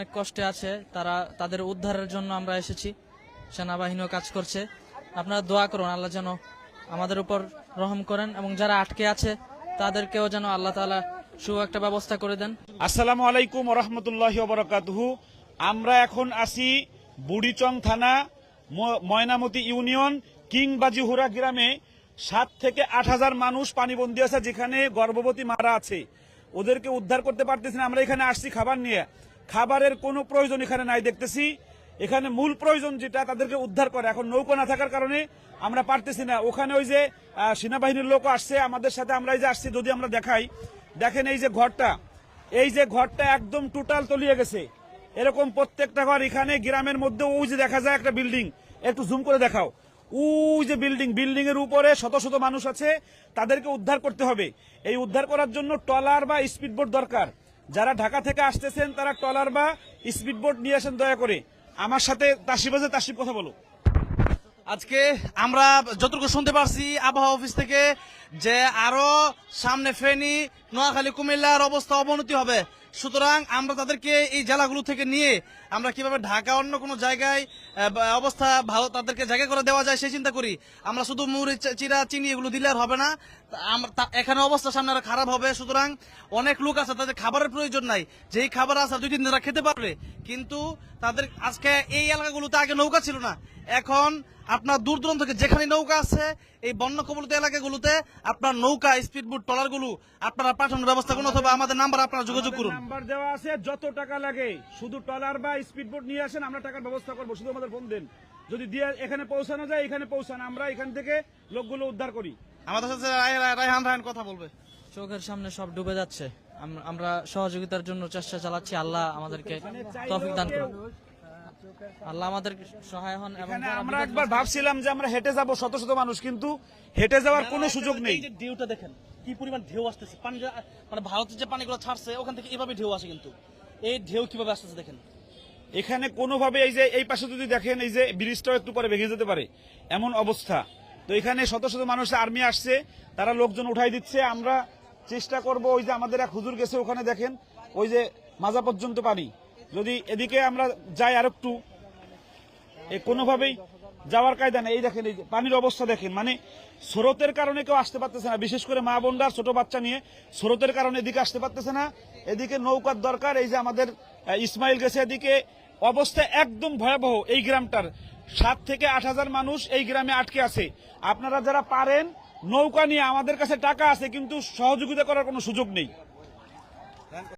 অনেক কষ্টে আছে, তারা তাদের উদ্ধারের জন্য আমরা এসেছি। সেনাবাহিনীও কাজ করছে। আপনারা দোয়া করুন, আল্লাহ যেন আমাদের উপর রহম করেন এবং যারা আটকে আছে, তাদেরকেও যেন আল্লাহ তাআলা সু একটা ব্যবস্থা করে দেন। আসসালামু আলাইকুম রহমতুল্লাহ বরকাতহু। আমরা এখন আসি বুড়িচং থানা ময়নামতি ইউনিয়ন, কিংবাজিহুরা গ্রামে। সাত থেকে আট হাজার মানুষ পানিবন্দী আছে, যেখানে গর্ভবতী মারা আছে। ওদেরকে উদ্ধার করতে পারতেছি না, আমরা এখানে আসছি খাবার নিয়ে। খাবারের কোনো প্রয়োজন এখানে নাই দেখতেছি। এখানে মূল প্রয়োজন যেটা তাদেরকে উদ্ধার করে। এখন নৌকা না থাকার কারণে আমরা পারতেছি না। ওখানে ওই যে সেনাবাহিনীর লোক আসছে। আমাদের সাথে আমরা এই যে আসছি, যদি আমরা দেখাই। দেখেন এই যে ঘরটা। এই যে ঘরটা একদম টোটাল তলিয়ে গেছে। এরকম প্রত্যেকটা ঘর এখানে গ্রামের মধ্যে ওই যে দেখা যায় একটা বিল্ডিং। একটু জুম করে দেখাও। ওই যে বিল্ডিং বিল্ডিং এর উপরে শত শত মানুষ আছে। তাদেরকে উদ্ধার করতে হবে। এই উদ্ধার করার জন্য ট্রলার বা স্পিডবোট দরকার। যারা ঢাকা থেকে আসতেছেন, তারা ট্রলার বা স্পিড স্পিডবোট নিয়ে আসেন দয়া করে। আমার সাথে আছে তাসিব কথা বলো। আজকে আমরা যতটুকু শুনতে পারছি আবহাওয়া অফিস থেকে যে আরও সামনে ফেনি, নোয়াখালী, কুমিল্লার অবস্থা অবনতি হবে। সুতরাং আমরা তাদেরকে এই জেলাগুলো থেকে নিয়ে আমরা কীভাবে ঢাকা অন্য কোনো জায়গায় অবস্থা ভালো তাদেরকে জায়গা করে দেওয়া যায় সেই চিন্তা করি। আমরা শুধু মুড়ি চিরা, চিনি এগুলো দিলে আর হবে না। এখানে অবস্থা সামনে আরও খারাপ হবে। সুতরাং অনেক লোক আছে, তাদের খাবারের প্রয়োজন নাই। যেই খাবার আছে দুই তিন খেতে পারবে। কিন্তু তাদের আজকে এই এলাকাগুলোতে আগে নৌকা ছিল না। এখন আপনার দূর দূরান্ত থেকে যেখানে নৌকা আছে এই বন্য কবলিত এলাকাগুলোতে আপনার নৌকা স্পিডবোট ট্রলারগুলো আপনারা পাঠানোর ব্যবস্থা করুন অথবা আমাদের নাম্বার আপনারা যোগাযোগ করুন। নাম্বার দেওয়া আছে যত টাকা লাগে শুধু ট্রলার বা স্পিডবোট নিয়ে আসেন আমরা টাকার ব্যবস্থা করব শুধু আমাদের ফোন দেন। যদি দিয়ে এখানে পৌঁছানো যায় এখানে পৌঁছান আমরা এখান থেকে লোকগুলো উদ্ধার করি। আমাদের সাথে রায়- রায়- রায়হান রায়হান কথা বলবে। চোখের সামনে সব ডুবে যাচ্ছে। আমরা সহযোগিতার জন্য চেষ্টা চালাচ্ছি আল্লাহ আমাদেরকে তৌফিক দান করুন। আল্লাহ আমাদের সহায় হন এবং এখানে আমরা একবার ভাবছিলাম যে আমরা হেঁটে যাব শত শত মানুষ কিন্তু হেঁটে যাওয়ার কোনো সুযোগ নেই। এই যে ঢেউটা দেখেন কি পরিমাণ ঢেউ আসতেছে। পানি মানে ভারতের যে পানিগুলো ছাড়ছে ওখান থেকে এভাবে ঢেউ আসে কিন্তু। এই ঢেউ কীভাবে আসতেছে দেখেন। এখানে কোনোভাবে এই যে এই পাশে যদি দেখেন এই যে ব্রিজটাও একটু পরে ভেঙে যেতে পারে। এমন অবস্থা। তো এখানে শত শত মানুষ আর্মি আসছে তারা লোকজন উঠাই দিচ্ছে। আমরা চেষ্টা করব ওই যে আমাদের এক হুজুর গেছে ওখানে দেখেন ওই যে মাজা পর্যন্ত পানি। যদি এদিকে আমরা যাই আর একটু কোনোভাবেই যাওয়ার কায়দা নেই। এই দেখেন, এই পানির অবস্থা দেখেন মানে স্রোতের কারণে কেউ আসতে পারতেছে না। বিশেষ করে মা বোনরা, ছোট বাচ্চা নিয়ে স্রোতের কারণে এদিকে আসতে পারতেছে না। এদিকে নৌকার দরকার, এই যে আমাদের ইসমাইল গেছে এদিকে। অবস্থা একদম ভয়াবহ এই গ্রামটার। সাত থেকে আট হাজার মানুষ এই গ্রামে আটকে আছে। আপনারা যারা পারেন, নৌকা নিয়ে আমাদের কাছে টাকা আছে, কিন্তু সহযোগিতা করার কোনো সুযোগ নেই।